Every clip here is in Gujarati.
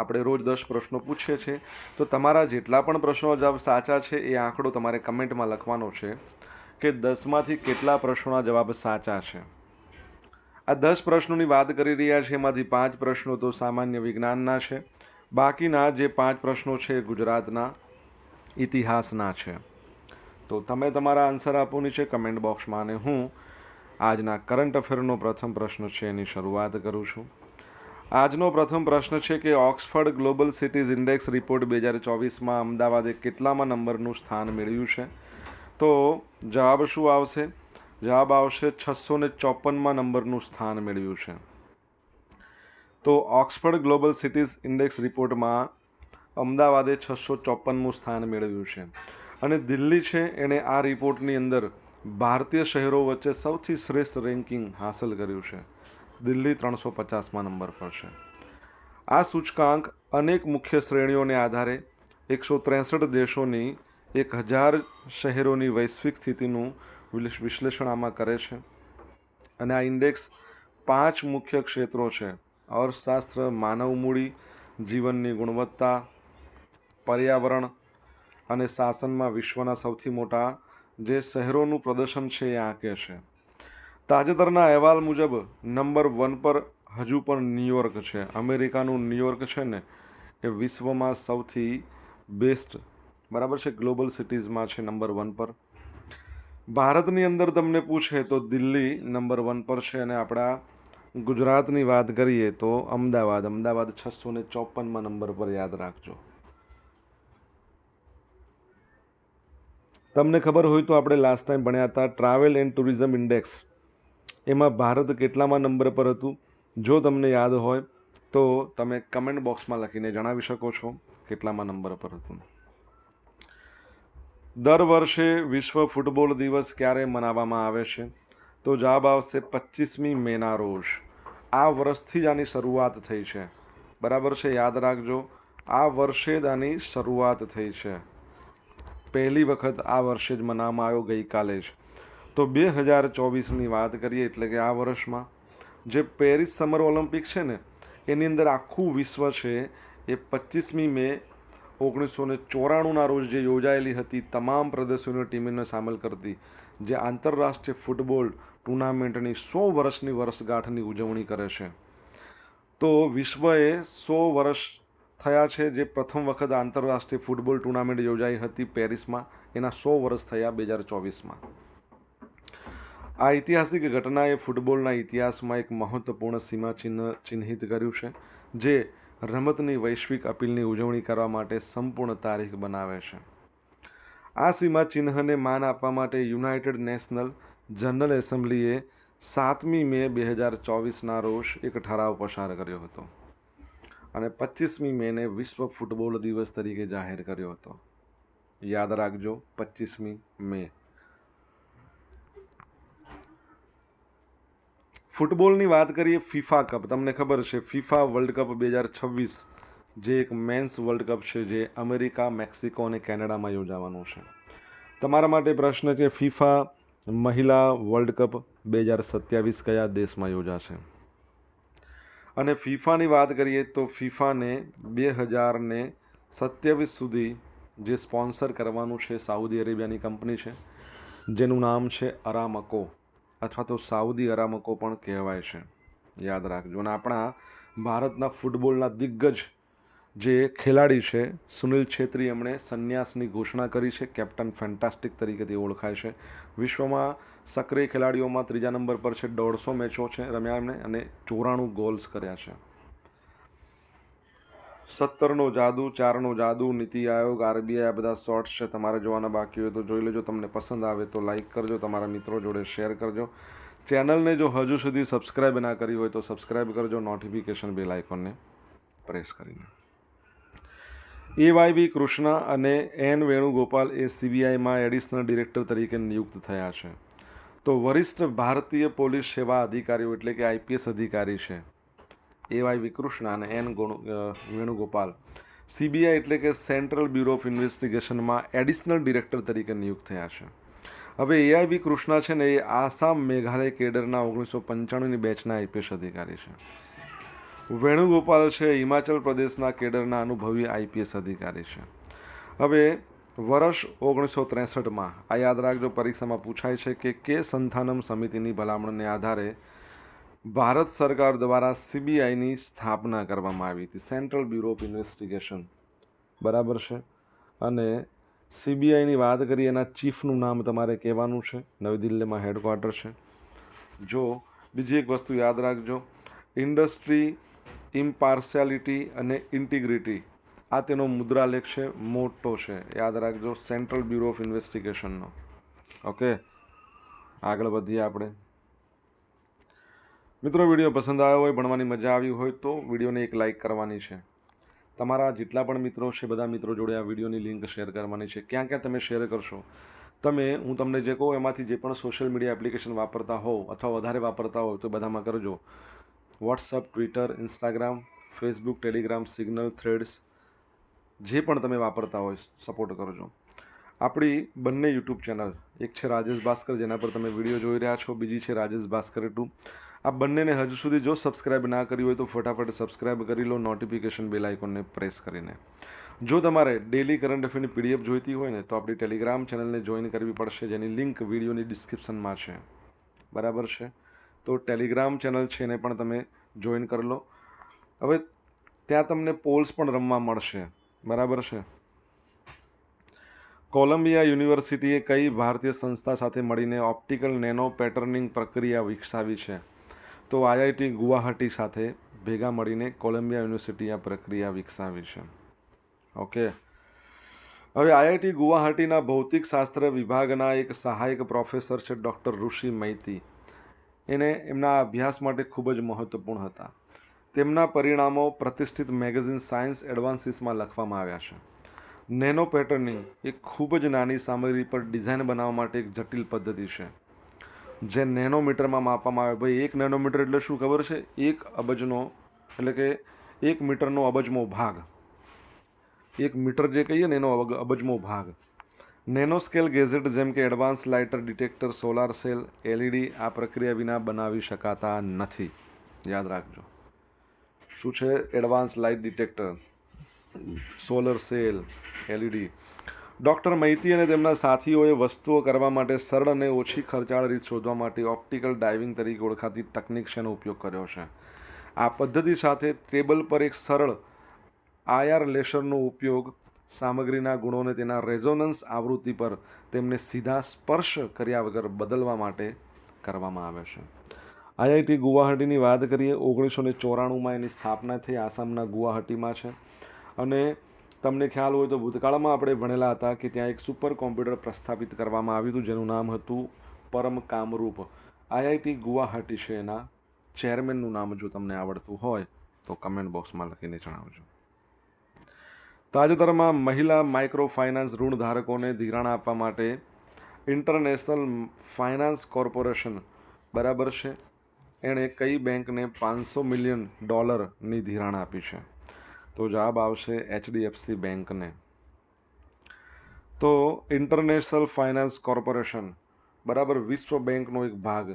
આપણે રોજ દસ પ્રશ્નો પૂછીએ છીએ. તો તમારા જેટલા પણ પ્રશ્નો જવાબ સાચા છે એ આંકડો તમારે કમેન્ટમાં લખવાનો છે કે દસમાંથી કેટલા પ્રશ્નોના જવાબ સાચા છે. આ દસ પ્રશ્નોની વાત કરી રહ્યા છે, એમાંથી પાંચ પ્રશ્નો તો સામાન્ય વિજ્ઞાનના છે. બાકીના જે પાંચ પ્રશ્નો છે ગુજરાતના, ઇતિહાસના છે. તો તમે તમારા આન્સર આપો નીચે કમેન્ટ બોક્સમાં અને હું આજના કરંટ અફેરનો પ્રથમ પ્રશ્ન છે એની શરૂઆત કરું છું. આજનો પ્રથમ પ્રશ્ન છે કે Oxford global cities index report બે હજાર ચોવીસમાં અમદાવાદે કેટલામાં નંબરનું સ્થાન મેળવ્યું છે? તો જવાબ શું આવશે? જવાબ આવશે છસો ને ચોપનમાં નંબરનું સ્થાન મેળવ્યું છે. તો ઓક્સફર્ડ ગ્લોબલ સિટીઝ ઇન્ડેક્સ રિપોર્ટમાં અમદાવાદે છસો ચોપનમું સ્થાન મેળવ્યું છે. અને દિલ્હી છે, એણે આ રિપોર્ટની અંદર ભારતીય શહેરો વચ્ચે સૌથી શ્રેષ્ઠ રેન્કિંગ હાંસલ કર્યું છે. દિલ્હી ત્રણસો પચાસમાં નંબર પર છે. આ સૂચકાંક અનેક મુખ્ય શ્રેણીઓને આધારે એકસો ત્રેસઠ દેશોની એક હજાર શહેરોની વૈશ્વિક સ્થિતિનું વિશ્લેષણ આમાં કરે છે. અને આ ઇન્ડેક્સ પાંચ મુખ્ય ક્ષેત્રો છે. અર્થશાસ્ત્ર માનવ મૂડી જીવનની ગુણવત્તા, પર્યાવરણ અને શાસનમાં વિશ્વના સૌથી મોટા જે શહેરોનું પ્રદર્શન છે એ આંકે છે. તાજેતરના અહેવાલ મુજબ, નંબર વન પર હજુ પણ ન્યુયોર્ક છે. અમેરિકાનું ન્યુયોર્ક છે ને, એ વિશ્વમાં સૌથી બેસ્ટ, બરાબર છે, ગ્લોબલ સિટીઝમાં છે નંબર વન પર. ભારતની અંદર તમને પૂછે તો દિલ્હી નંબર વન પર છે અને આપણા ગુજરાતની વાત કરીએ તો અમદાવાદ અમદાવાદ છસો ને ચોપનમાં નંબર પર યાદ રાખજો. તમને ખબર હોય તો આપણે લાસ્ટ ટાઈમ ભણ્યા હતા ટ્રાવેલ એન્ડ ટુરિઝમ ઇન્ડેક્સ એમાં ભારત કેટલામાં નંબર પર હતું? જો તમને યાદ હોય, તો તમે કમેન્ટ બોક્સમાં લખીને જણાવી શકો છો કેટલામાં નંબર પર હતું. દર વર્ષે વિશ્વ ફૂટબોલ દિવસ ક્યારે મનાવવામાં આવે છે? તો જવાબ આવશે પચીસમી મેના રોજ. આ વર્ષથી જ આની શરૂઆત થઈ છે. બરાબર છે, યાદ રાખજો. આ વર્ષે જ આની શરૂઆત થઈ છે. પહેલી વખત આ વર્ષે જ મનાવવામાં આવ્યો ગઈકાલે જ. તો બે હજાર ચોવીસની વાત કરીએ એટલે કે આ વર્ષમાં જે પેરિસ સમર ઓલિમ્પિક છે ને, એની અંદર આખું વિશ્વ છે એ પચીસમી મે ઓગણીસો ને ચોરાણુંના રોજ જે યોજાયેલી હતી, તમામ પ્રદેશોની ટીમને સામેલ કરતી. જે આંતરરાષ્ટ્રીય ફૂટબોલ ટુર્નામેન્ટની સો વર્ષની વર્ષગાંઠની ઉજવણી કરે છે. તો વિશ્વએ સો વર્ષ થયા છે જે પ્રથમ વખત આંતરરાષ્ટ્રીય ફૂટબોલ ટુર્નામેન્ટ યોજાઈ હતી પેરિસમાં. એના સો વર્ષ થયા બે હજાર ચોવીસમાં. આ ઐતિહાસિક ઘટનાએ ફૂટબોલના ઇતિહાસમાં એક મહત્વપૂર્ણ સીમાચિહ્ન ચિહ્નિત કર્યું છે, જે રમતની વૈશ્વિક અપીલની ઉજવણી કરવા માટે સંપૂર્ણ તારીખ બનાવે છે. આ સીમાચિહ્નને માન આપવા માટે યુનાઇટેડ નેશનલ જનરલ એસેમ્બલીએ સાતમી મે બે હજાર ચોવીસના રોજ એક ઠરાવ પસાર કર્યો હતો અને પચીસમી મેને વિશ્વ ફૂટબોલ દિવસ તરીકે જાહેર કર્યો હતો. યાદ રાખજો પચીસમી મે. ફૂટબોલની વાત કરીએ ફિફા કપ. તમને ખબર છે ફિફા વર્લ્ડ કપ બે હજાર છવ્વીસ જે એક મેન્સ વર્લ્ડ કપ છે, જે અમેરિકા, મેક્સિકો અને કેનેડામાં યોજાવાનું છે. તમારા માટે પ્રશ્ન કે ફિફા મહિલા વર્લ્ડ કપ બે હજાર સત્યાવીસ કયા દેશમાં યોજાશે? અને ફિફાની વાત કરીએ તો ફિફાને બે હજારને સત્યાવીસ સુધી જે સ્પોન્સર કરવાનું છે સાઉદી અરેબિયાની કંપની છે, જેનું નામ છે અરામકો. અથવા તો સાઉદી અરામકો પણ કહેવાય છે. યાદ રાખજો. અને આપણા ભારતના ફૂટબોલના દિગ્ગજ જે ખેલાડી છે, સુનિલ છેત્રી એમણે સંન્યાસની ઘોષણા કરી છે. કેપ્ટન ફેન્ટાસ્ટિક તરીકે તે ઓળખાય છે. વિશ્વમાં સક્રિય ખેલાડીઓમાં ત્રીજા નંબર પર છે. દોઢસો મેચો છે રમ્યા એમણે અને ચોરાણું ગોલ્સ કર્યા છે. સત્તરનો જાદુ, ચારનો જાદુ, નીતિ આયોગ, આરબીઆઈ, આ બધા શોર્ટ્સ છે તમારે જોવાના બાકી હોય તો જોઈ લેજો. તમને પસંદ આવે તો લાઈક કરજો, તમારા મિત્રો જોડે શેર કરજો. ચેનલને જો હજુ સુધી સબસ્ક્રાઇબ ના કરી હોય તો સબસ્ક્રાઇબ કરજો, નોટિફિકેશન બેલ આઇકોનને પ્રેસ કરીને. એ વાય બી કૃષ્ણ અને એન વેણુગોપાલ એ સીબીઆઈમાં એડિશનલ ડિરેક્ટર તરીકે નિયુક્ત થયા છે. તો વરિષ્ઠ ભારતીય પોલીસ સેવા અધિકારીઓ એટલે કે આઈપીએસ અધિકારી છે. એ વાય વિકૃષ્ણ અને એન વેણુગોપાલ. સીબીઆઈ એટલે કે સેન્ટ્રલ બ્યુરો ઓફ ઇન્વેસ્ટિગેશનમાં એડિશનલ ડિરેક્ટર તરીકે નિયુક્ત થયા છે. હવે એઆઈબી કૃષ્ણા છે ને એ આસામ મેઘાલય કેડરના ઓગણીસો પંચાણુંની બેચના આઈપીએસ અધિકારી છે. વેણુગોપાલ છે, હિમાચલ પ્રદેશના કેડરના અનુભવી આઈપીએસ અધિકારી છે. હવે વર્ષ ઓગણીસો ત્રેસઠમાં આ યાદ રાખજો, પરીક્ષામાં પૂછાય છે કે કે સંથાનમ સમિતિની ભલામણને આધારે ભારત સરકાર દ્વારા સીબીઆઈની સ્થાપના કરવામાં આવી હતી. સેન્ટ્રલ બ્યુરો ઓફ ઇન્વેસ્ટિગેશન બરાબર છે? અને સીબીઆઈની વાત કરીએ, એના ચીફનું નામ તમારે કહેવાનું છે. નવી દિલ્હીમાં હેડક્વાર્ટર છે. જો, બીજી એક વસ્તુ યાદ રાખજો. ઇન્ડસ્ટ્રી ઇમ્પાર્શિયાલિટી અને ઇન્ટિગ્રિટી આ તેનો મુદ્રાલેખ છે, મોટો છે. યાદ રાખજો સેન્ટ્રલ બ્યુરો ઓફ ઇન્વેસ્ટિગેશનનો ઓકે આગળ વધીએ આપણે. મિત્રો, વીડિયો પસંદ આવ્યો હોય, ભણવાની મજા આવી હોય તો વિડીયોને એક લાઇક કરવાની છે. તમારા જેટલા પણ મિત્રો છે, બધા મિત્રો જોડે આ વિડીયોની લિંક શેર કરવાની છે. ક્યાં ક્યાં તમે શેર કરશો? તમે, હું તમને જે કહું, એમાંથી જે પણ સોશિયલ મીડિયા એપ્લિકેશન વાપરતા હોવ અથવા વધારે વાપરતા હોવ તો બધામાં કરજો. WhatsApp, Twitter, Instagram, Facebook, Telegram, Signal, Threads, જે પણ તમે વાપરતા હોય, સપોર્ટ કરજો. આપણી બંને યુટ્યુબ ચેનલ, એક છે રાજેશ ભાસ્કર, જેના પર તમે વીડિયો જોઈ રહ્યા છો, બીજી છે રાજેશ ભાસ્કર ટુ. આ બંનેને હજુ સુધી જો સબસ્ક્રાઇબ ના કરી હોય તો ફટાફટ સબસ્ક્રાઇબ કરી લો, નોટિફિકેશન બેલ આઇકોનને પ્રેસ કરીને. જો તમારે ડેલી કરંટ અફેરની પીડીએફ જોઈતી હોય ને, તો આપણી ટેલિગ્રામ ચેનલને જોઈન કરવી પડશે, જેની લિંક વિડીયોની ડિસ્ક્રિપ્શનમાં છે. બરાબર છે? તો ટેલિગ્રામ ચેનલ છે એને પણ તમે જોઈન કરી લો. હવે ત્યાં તમને પોલ્સ પણ રમવા મળશે. બરાબર છે? કોલંબિયા યુનિવર્સિટીએ કઈ ભારતીય સંસ્થા સાથે મળીને ઓપ્ટિકલ નેનો પેટર્નિંગ પ્રક્રિયા વિકસાવી છે? તો આઈઆઈટી ગુવાહાટી સાથે ભેગા મળીને કોલંબિયા યુનિવર્સિટી આ પ્રક્રિયા વિકસાવી છે. ઓકે. હવે આઈઆઈટી ગુવાહાટીના ભૌતિક શાસ્ત્ર વિભાગના એક સહાયક પ્રોફેસર છે ડૉક્ટર ઋષિ મૈતી. એને એમના અભ્યાસ માટે ખૂબ જ મહત્ત્વપૂર્ણ હતા. તેમના પરિણામો પ્રતિષ્ઠિત મેગેઝિન સાયન્સ એડવાન્સીસમાં લખવામાં આવ્યા છે. નેનો પેટર્નિંગ એ ખૂબ જ નાની સામગ્રી પર ડિઝાઇન બનાવવા માટે એક જટિલ પદ્ધતિ છે. જે નેનોમીટરમાં માપવામાં આવે. ભાઈ, એક નેનોમીટર એટલે શું ખબર છે? એક અબજનો, એટલે કે એક મીટરનો અબજમો ભાગ. એક મીટર જે કહીએ ને, એનો અબ- અબજમો ભાગ. નેનો સ્કેલ ગેઝેટ જેમ કે advance lighter, detector, solar cell, LED આ પ્રક્રિયા વિના બનાવી શકાતા નથી. યાદ રાખજો. શું છે? Advance light detector. Solar cell, LED. Doctor Maiti અને તેમના સાથીઓએ વસ્તુઓ કરવા માટે સરળ અને ઓછી ખર્ચાળ રીત શોધવા માટે ઓપ્ટિકલ ડાઇવિંગ તરીકે ઓળખાતી તકનિક ઉપયોગ કર્યો છે. આ પદ્ધતિ સાથે ટેબલ પર એક સરળ આયાર લેસરનો ઉપયોગ સામગ્રીના ગુણોને તેના રેઝોનન્સ આવૃત્તિ પર તેમને સીધા સ્પર્શ કર્યા વગર બદલવા માટે કરવામાં આવે છે. આઈઆઈટી ગુવાહાટીની વાત કરીએ, ઓગણીસો ચોરાણુંમાં એની સ્થાપના થઈ. આસામના ગુવાહાટીમાં છે. અને તમને ખ્યાલ હોય તો ભૂતકાળમાં આપણે ભણેલા હતા કે ત્યાં એક સુપર કોમ્પ્યુટર પ્રસ્થાપિત કરવામાં આવ્યું હતું, જેનું નામ હતું પરમ કામરૂપ. આઈઆઈટી ગુવાહાટી છે એના ચેરમેનનું નામ જો તમને આવડતું હોય તો કમેન્ટ બોક્સમાં લખીને જણાવજો. તાજેતરમાં મહિલા માઇક્રો ફાઇનાન્સ ઋણધારકોને ધિરાણ આપવા માટે ઇન્ટરનેશનલ ફાઇનાન્સ કોર્પોરેશન બરાબર છે. એણે કઈ બેંકને પાંચસો મિલિયન ડોલરની ધિરાણ આપી છે? તો જવાબ આવશે એચડીએફસી બેંકને. તો ઇન્ટરનેશનલ ફાઇનાન્સ કોર્પોરેશન, બરાબર, વિશ્વ બેંકનો એક ભાગ,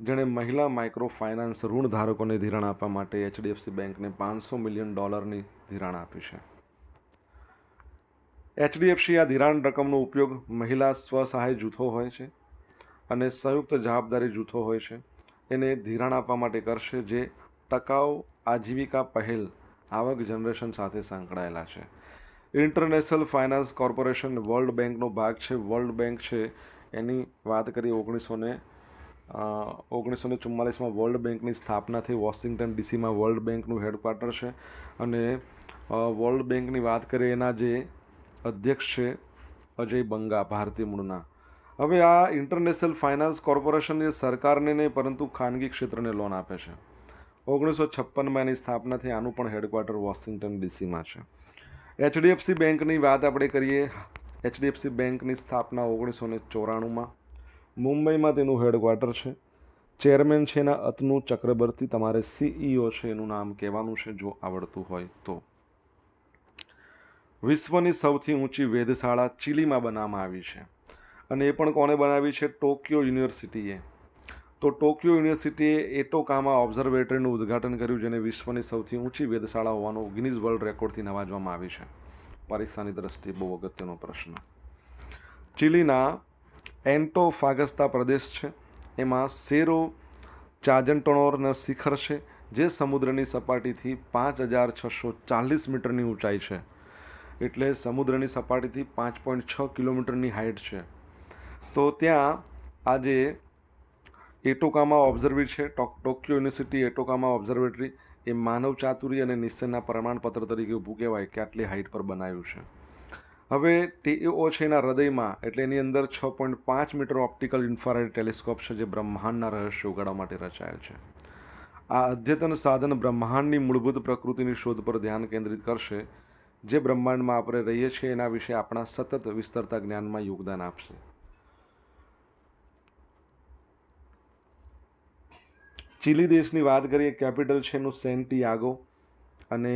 જેણે મહિલા માઇક્રો ફાઇનાન્સ ઋણ ધારકોને ધિરાણ આપવા માટે એચડીએફસી બેંકને પાંચસો મિલિયન ડોલરની ધિરાણ આપી છે. એચડીએફસી આ ધિરાણ રકમનો ઉપયોગ મહિલા સ્વસહાય જૂથો હોય છે અને સંયુક્ત જવાબદારી જૂથો હોય છે. એને ધિરાણ આપવા માટે કરશે જે ટકાઉ આજીવિકા પહેલ આવક જનરેશન સાથે સંકળાયેલા છે. ઇન્ટરનેશનલ ફાઇનાન્સ કોર્પોરેશન વર્લ્ડ બેંકનો ભાગ છે. વર્લ્ડ બેંક છે. એની વાત કરીએ ઓગણીસો ને ઓગણીસો ને ચુમ્માલીસમાં વર્લ્ડ બેંકની સ્થાપના થઈ. વોશિંગ્ટન ડીસીમાં વર્લ્ડ બેંકનું હેડક્વાર્ટર છે. અને વર્લ્ડ બેંકની વાત કરીએ એના જે અધ્યક્ષ છે અજય બંગા, ભારતીય મૂળના. હવે આ ઇન્ટરનેશનલ ફાઇનાન્સ કોર્પોરેશન એ સરકારને નહીં, પરંતુ ખાનગી ક્ષેત્રને લોન આપે છે. ઓગણીસો છપ્પનમાં એની સ્થાપના થઈ આનું પણ હેડક્વાર્ટર વોશિંગ્ટન ડીસીમાં છે. એચડીએફસી બેંકની વાત આપણે કરીએ. એચડીએફસી બેંકની સ્થાપના ઓગણીસો ને ચોરાણુંમાં. મુંબઈમાં તેનું હેડક્વાર્ટર છે. ચેરમેન છે એના અતનુ ચક્રવર્તી તમારે સીઈઓ છે એનું નામ કહેવાનું છે જો આવડતું હોય તો. વિશ્વની સૌથી ઊંચી વેધશાળા ચીલીમાં બનાવવામાં આવી છે. અને એ પણ કોને બનાવી છે? ટોક્યો યુનિવર્સિટીએ. તો ટોક્યો યુનિવર્સિટીએ એટોકામાં ઓબ્ઝર્વેટરીનું ઉદ્ઘાટન કર્યું, જેને વિશ્વની સૌથી ઊંચી વેધશાળા હોવાનું ગિનિઝ વર્લ્ડ રેકોર્ડથી નવાજવામાં આવી છે. પરીક્ષાની દ્રષ્ટિએ બહુ અગત્યનો પ્રશ્ન. ચીલીના એન્ટોફાગસ્તા પ્રદેશ છે. એમાં સેરો ચાજન્ટોનોરના શિખર છે, જે સમુદ્રની સપાટીથી પાંચ હજાર છસો ચાલીસ મીટરની ઊંચાઈ છે. એટલે સમુદ્રની સપાટીથી પાંચ પોઈન્ટ છ કિલોમીટરની હાઇટ છે. તો ત્યાં આજે એટોકામાં ઓબ્ઝર્વી છે. ટોક, ટોક્યો યુનિવર્સિટી એટોકામા ઓબ્ઝર્વેટરી. એ માનવ ચાતુરી અને નિશ્ચયના પ્રમાણપત્ર તરીકે ઊભું કહેવાય કે આટલી હાઇટ પર બનાવ્યું છે. હવે ટીઓ છે એના હૃદયમાં, એટલે એની અંદર છ પોઈન્ટ પાંચ મીટર ઓપ્ટિકલ ઇન્ફ્રારેડ ટેલિસ્કોપ છે જે બ્રહ્માંડના રહસ્યો ઉગાડવા માટે રચાયેલ છે. આ અદ્યતન સાધન બ્રહ્માંડની મૂળભૂત પ્રકૃતિની શોધ પર ધ્યાન કેન્દ્રિત કરશે, જે બ્રહ્માંડમાં આપણે રહીએ છીએ એના વિશે આપણા સતત વિસ્તરતા જ્ઞાનમાં યોગદાન આપશે. ચીલી દેશની વાત કરીએ, કેપિટલ છે એનું સેન્ટિયાગો અને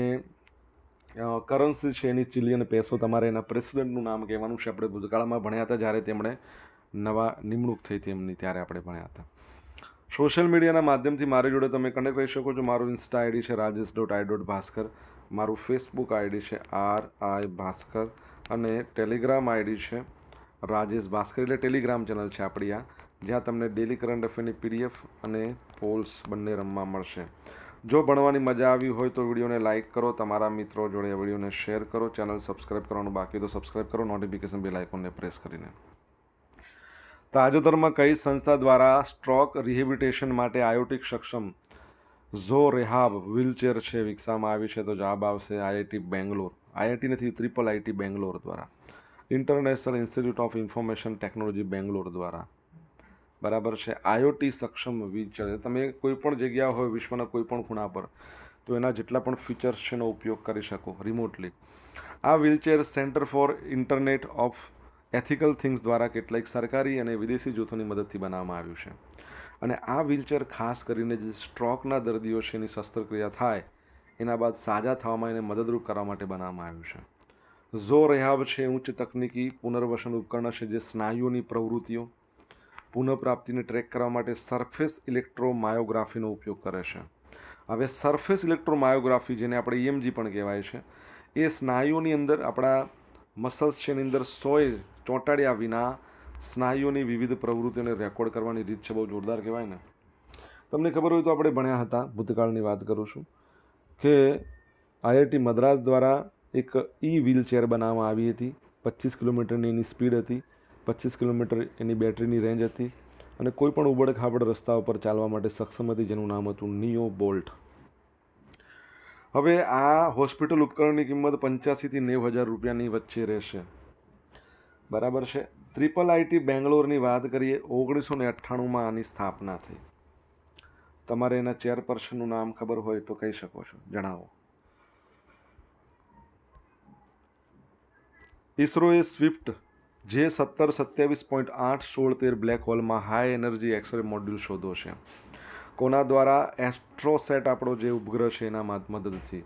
કરન્સી છે એની ચીલી અને પેસો તમારે એના પ્રેસિડેન્ટનું નામ કહેવાનું છે. આપણે ભૂતકાળમાં ભણ્યા હતા જ્યારે તેમણે નવા નિમણૂક થઈ હતી એમની, ત્યારે આપણે ભણ્યા હતા. સોશિયલ મીડિયાના માધ્યમથી મારી જોડે તમે કનેક્ટ રહી શકો છો. મારું ઇન્સ્ટા આઈડી છે Rajesh dot I dot Bhaskar મારું ફેસબુક આઈડી છે આર આઈ ભાસ્કર. અને ટેલિગ્રામ આઈડી છે રાજેશ ભાસ્કર. એટલે ટેલિગ્રામ ચેનલ છે આપણી આ. જ્યાં તમને ડેલી કરંટ અફેરની પીડીએફ અને પોલ્સ બંને રમવા મળશે. જો ભણવાની મજા આવી હોય તો વિડીયોને લાઇક કરો, તમારા મિત્રો જોડે વિડીયોને શેર કરો ચેનલ સબસ્ક્રાઇબ કરવાનું બાકી તો સબસ્ક્રાઇબ કરો નોટિફિકેશન બેલ આઇકોનને પ્રેસ કરીને. તાજેતરમાં કઈ સંસ્થા દ્વારા સ્ટ્રોક રિહેબિટેશન માટે આયોટિક સક્ષમ ઝો રેહાબ વ્હીલચેર છે વિકસાવવામાં આવી છે તો જવાબ આવશે આઈઆઈટી બેંગ્લોર. આઈઆઈટી નથી ત્રિપલ આઈટી બેંગ્લોર દ્વારા. International institute of information technology Bangalore દ્વારા. બરાબર છે. આઈઓટી સક્ષમ વ્હીલચેર તમે કોઈ પણ જગ્યા હોય વિશ્વના કોઈ પણ ખૂણા પર, તો એના જેટલા પણ ફીચર્સ છે એનો ઉપયોગ કરી શકો રિમોટલી આ wheelchair center for internet of ethical things દ્વારા કેટલાક સરકારી અને વિદેશી જૂથોની મદદથી બનાવવામાં આવ્યું છે. અને આ વ્હીલચેર ખાસ કરીને જે સ્ટ્રોકના દર્દીઓ છે એની શસ્ત્રક્રિયા થાય, એના બાદ સાજા થવામાં એને મદદરૂપ કરવા માટે બનાવવામાં આવ્યું છે. ઝો રેહાબ છે ઉચ્ચ તકનીકી પુનર્વસન ઉપકરણ છે જે સ્નાયુઓની પ્રવૃત્તિઓ પુનઃપ્રાપ્તિને ટ્રેક કરવા માટે સરફેસ ઇલેક્ટ્રોમાયોગ્રાફીનો ઉપયોગ કરે છે. હવે સરફેસ ઇલેક્ટ્રોમાયોગ્રાફી, જેને આપણે ઈએમજી પણ કહેવાય છે, એ સ્નાયુઓની અંદર આપણા મસલ્સ છે એની અંદર સોય ચોંટાડ્યા વિના સ્નાયુઓની વિવિધ પ્રવૃત્તિઓને રેકોર્ડ કરવાની રીત છે, બહુ જોરદાર કહેવાય ને. તમને ખબર હોય તો આપણે ભણ્યા હતા, ભૂતકાળની વાત કરું છું, કે આઈઆઈટી મદ્રાસ દ્વારા એક ઈ વ્હીલચેર બનાવવામાં આવી હતી, પચીસ કિલોમીટરની એની સ્પીડ હતી પચીસ કિલોમીટર એની બેટરીની રેન્જ હતી અને કોઈ પણ ઉબડ ખાબડ રસ્તા ઉપર ચાલવા માટે સક્ષમ હતી, જેનું નામ હતું નિયો બોલ્ટ હવે આ હોસ્પિટલ ઉપકરણની કિંમત પંચ્યાસીથી નેવ હજાર રૂપિયાની વચ્ચે રહેશે. બરાબર છે? ટ્રિપલ આઈટી બેંગ્લોરની વાત કરીએ, ઓગણીસો ને અઠ્ઠાણુંમાં આની સ્થાપના થઈ. તમારે એના ચેરપર્સનનું નામ ખબર હોય તો કહી શકો છો. જણાવો. ઇસરોએ સ્વિફ્ટ જે સત્તર સત્યાવીસ પોઈન્ટ આઠ સોળ તેર બ્લેક હોલમાં હાઈ એનર્જી એક્સરે મોડ્યુલ શોધો છે કોના દ્વારા એસ્ટ્રોસેટ આપણો જે ઉપગ્રહ છે એના મદ- મદદથી.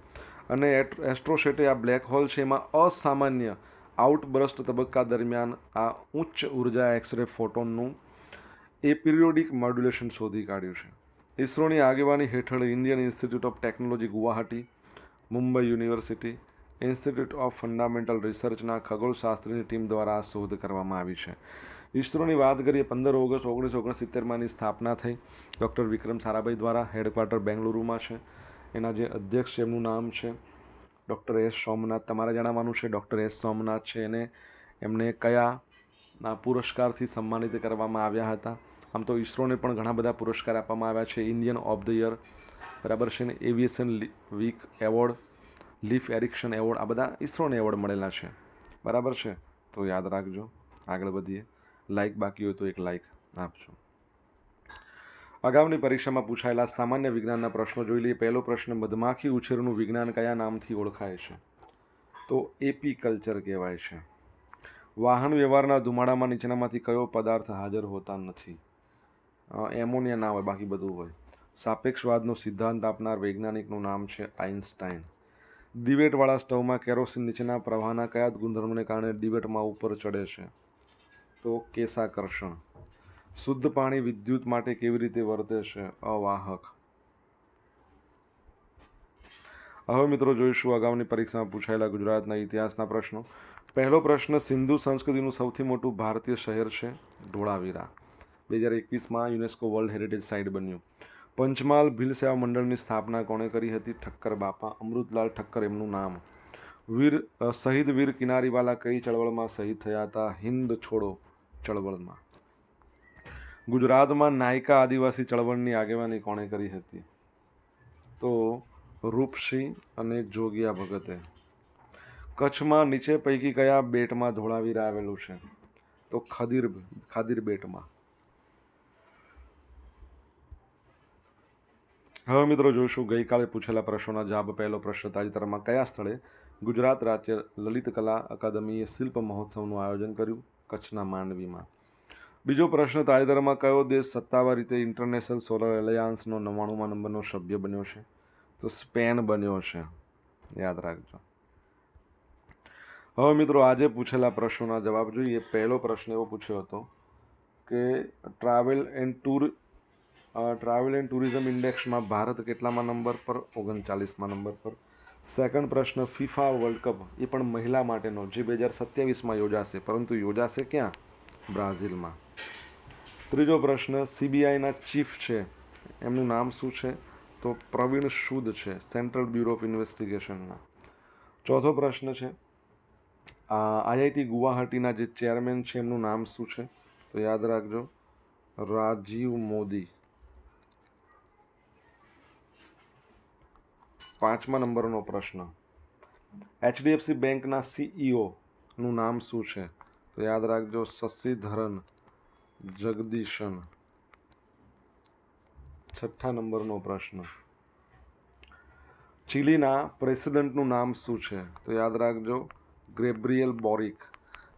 અને એસ્ટ્રોસેટે આ બ્લેક હોલ છે એમાં અસામાન્ય આઉટબ્રસ્ટ તબક્કા દરમિયાન આ ઉચ્ચ ઊર્જા એક્સરે ફોટોનનું એ પિરિયોડિક મોડ્યુલેશન શોધી કાઢ્યું છે. ઇસરોની આગેવાની હેઠળ Indian institute of technology Guwahati, Mumbai university institute of fundamental રિસર્ચના ખગોળશાસ્ત્રીની ટીમ દ્વારા આ શોધ કરવામાં આવી છે. ઇસરોની વાત કરીએ, પંદર ઓગસ્ટ ઓગણીસો ઓગણસિત્તેરમાંની સ્થાપના થઈ. ડૉક્ટર વિક્રમ સારાભાઈ દ્વારા હેડક્વાર્ટર બેંગલુરુમાં છે. એના જે અધ્યક્ષ છે, એમનું નામ છે ડૉક્ટર એસ સોમનાથ. તમારે જણાવવાનું છે ડૉક્ટર એસ સોમનાથ છે એને એમને કયા ના પુરસ્કારથી સન્માનિત કરવામાં આવ્યા હતા? આમ તો ઇસરોને પણ ઘણા બધા પુરસ્કાર આપવામાં આવ્યા છે. ઇન્ડિયન ઓફ ધ યર, બરાબર છે ને? Aviation week award Leif Erikson award આ બધા ઇસરોને એવોર્ડ મળેલા છે. બરાબર છે? તો યાદ રાખજો. આગળ વધીએ. લાઇક બાકી હોય તો એક લાઇક આપજો. અગાઉની પરીક્ષામાં પૂછાયેલા સામાન્ય વિજ્ઞાનના પ્રશ્નો જોઈ લઈએ. પહેલો પ્રશ્ન, મધમાખી ઉછેરનું વિજ્ઞાન કયા નામથી ઓળખાય છે? તો એપી કલ્ચર કહેવાય છે. વાહન વ્યવહારના ધુમાડામાં નીચેનામાંથી કયો પદાર્થ હાજર હોતા નથી? એમોનિયા ના હોય, બાકી બધું હોય. સાપેક્ષવાદનો સિદ્ધાંત આપનાર વૈજ્ઞાનિકનું નામ છે આઇન્સ્ટાઈન દિવેટવાળા સ્ટવમાં કેરોસીન નીચેના પ્રવાહના કયા ગુણધર્મને કારણે દિવેટમાં ઉપર ચડે છે? તો કેશાકર્ષણ શુદ્ધ પાણી વિદ્યુત માટે કેવી રીતે વર્તે છે? અવાહક. હવે મિત્રો જોઈશું અગાઉની પરીક્ષામાં પૂછાયેલા ગુજરાતના ઇતિહાસના પ્રશ્નો. પહેલો પ્રશ્ન, સિંધુ સંસ્કૃતિનું સૌથી મોટું ભારતીય શહેર છે ધોળાવીરા બે હજાર એકવીસમાં યુનેસ્કો વર્લ્ડ હેરિટેજ સાઇટ બન્યું. પંચમહાલ ભીલ સેવા મંડળની સ્થાપના કોણે કરી હતી? ઠક્કર બાપા, અમૃતલાલ ઠક્કર એમનું નામ. વીર શહીદ વીર કિનારીવાલા કઈ ચળવળમાં શહીદ થયા હતા? હિન્દ છોડો ચળવળમાં. ગુજરાતમાં નાયકા આદિવાસી ચળવળની આગેવાની કોણે કરી હતી? તો રૂપસિંહ અને જોગિયા ભગતે. કચ્છમાં નીચે પૈકી કયા બેટમાં ધોળાવીરા આવેલું છે? તો ખદીર, ખાદીર બેટમાં. હવે મિત્રો જોઈશું, ગઈકાલે પૂછેલા પ્રશ્નોના જવાબ. પહેલો પ્રશ્ન તાજેતરમાં કયા સ્થળે ગુજરાત રાજ્ય લલિત કલા અકાદમીએ શિલ્પ મહોત્સવનું આયોજન કર્યું? કચ્છના માંડવીમાં. બીજો પ્રશ્ન તાજેતરમાં કયો દેશ સત્તાવાર રીતે ઇન્ટરનેશનલ સોલર એલાયન્સનો નવ્વાણુંમાં નંબરનો સભ્ય બન્યો છે? તો સ્પેન બન્યો છે. યાદ રાખજો. હવે મિત્રો આજે પૂછેલા પ્રશ્નોના જવાબ જોઈએ. પહેલો પ્રશ્ન એવો પૂછ્યો હતો કે travel and tour travel and tourism ઇન્ડેક્સમાં Bharat કેટલામાં નંબર પર? ઓગણચાલીસમાં નંબર પર. સેકન્ડ પ્રશ્ન ફિફા વર્લ્ડ કપ એ પણ મહિલા માટેનો, જે બે હજાર સત્યાવીસમાં યોજાશે. પરંતુ યોજાશે ક્યાં? બ્રાઝિલમાં. ત્રીજો પ્રશ્ન સીબીઆઈના ચીફ છે. એમનું નામ શું છે? તો પ્રવીણ સુદ છે સેન્ટ્રલ બ્યુરો ઓફ ઇન્વેસ્ટિગેશનના ચોથો પ્રશ્ન છે આઈઆઈટી ગુવાહાટીના જે ચેરમેન છે, એમનું નામ શું છે? તો યાદ રાખજો, રાજીવ મોદી. પાંચમા નંબરનો પ્રશ્ન. એચડીએફસી બેંકના સીઈઓનું નામ શું છે? તો યાદ રાખજો, શશિધરન જગદીશન. છઠ્ઠા નંબરનો પ્રશ્ન. ચીલીના પ્રેસિડેન્ટનું નામ શું છે? તો યાદ રાખજો, ગ્રેબ્રિયલ બોરિક.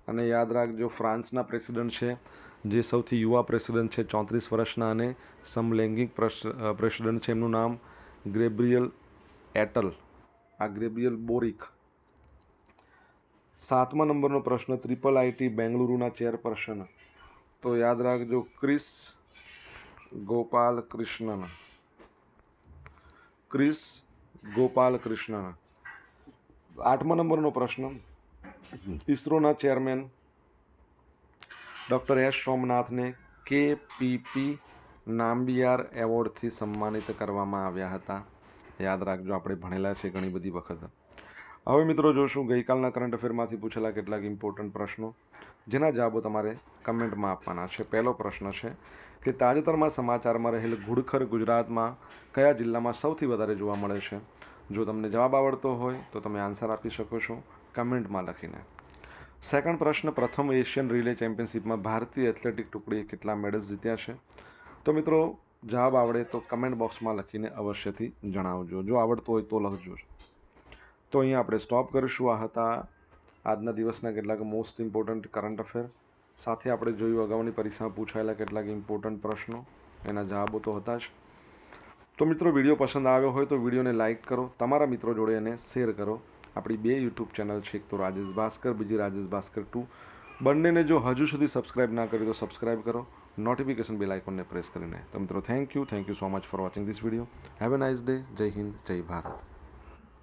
અને યાદ રાખજો, ફ્રાન્સના પ્રેસિડેન્ટ છે, જે સૌથી યુવા પ્રેસિડેન્ટ છે, ચોત્રીસ વર્ષના અને સમલૈંગિક પ્રેસિડેન્ટ છે એમનું નામ ગ્રેબ્રિયલ એટલ, આ ગ્રેબ્રિયલ બોરિક. સાતમા નંબરનો પ્રશ્ન, ત્રિપલ આઈટી બેંગલુરુના ચેરપર્સન. તો યાદ રાખજો, ક્રિસ ગોપાલ કૃષ્ણન ક્રિસ ગોપાલ કૃષ્ણન આઠમા નંબરનો પ્રશ્ન, ઇસરોના ચેરમેન ડૉક્ટર એસ સોમનાથને કે પીપી નામ્બિયાર એવોર્ડથી સન્માનિત કરવામાં આવ્યા હતા. યાદ રાખજો, આપણે ભણેલા છે ઘણી બધી વખત. હવે મિત્રો જોશું, ગઈકાલના કરંટ અફેરમાંથી પૂછેલા કેટલાક ઇમ્પોર્ટન્ટ પ્રશ્નો, જેના જવાબો તમારે કમેન્ટમાં આપવાના છે. પહેલો પ્રશ્ન છે કે તાજેતરમાં સમાચારમાં રહેલ ઘુડખર ગુજરાતમાં કયા જિલ્લામાં સૌથી વધારે જોવા મળે છે? જો તમને જવાબ આવડતો હોય, તો તમે આન્સર આપી શકો છો કમેન્ટમાં લખીને. સેકન્ડ પ્રશ્ન, પ્રથમ એશિયન રિલે ચેમ્પિયનશિપમાં ભારતીય એથ્લેટિક ટુકડીએ કેટલા મેડલ્સ જીત્યા છે? તો મિત્રો જવાબ આવડે તો કમેન્ટ બોક્સમાં લખીને અવશ્યથી જણાવજો. જો આવડતું હોય તો લખજો. તો અહીંયા આપણે સ્ટોપ કરીશું. આ હતા આજના દિવસના કેટલાક મોસ્ટ ઇમ્પોર્ટન્ટ કરંટ અફેર સાથે આપણે જોયું અગાઉની પરીક્ષામાં પૂછાયેલા કેટલાક ઇમ્પોર્ટન્ટ પ્રશ્નો. એના જવાબો તો હતા જ. તો મિત્રો, વીડિયો પસંદ આવ્યો હોય તો વિડીયોને લાઇક કરો, તમારા મિત્રો જોડે એને શેર કરો. આપણી બે યુટ્યુબ ચેનલ છે. એક તો રાજેશ ભાસ્કર, બીજી રાજેશ ભાસ્કર ટુ. બંનેને જો હજુ સુધી સબસ્ક્રાઇબ ના કરી તો સબસ્ક્રાઇબ કરો. નોટિફિકેશન બેલ આઇકોનને પ્રેસ કરીને. તો મિત્રો thank you thank you so much for watching this video have a nice day Jai Hind Jai Bharat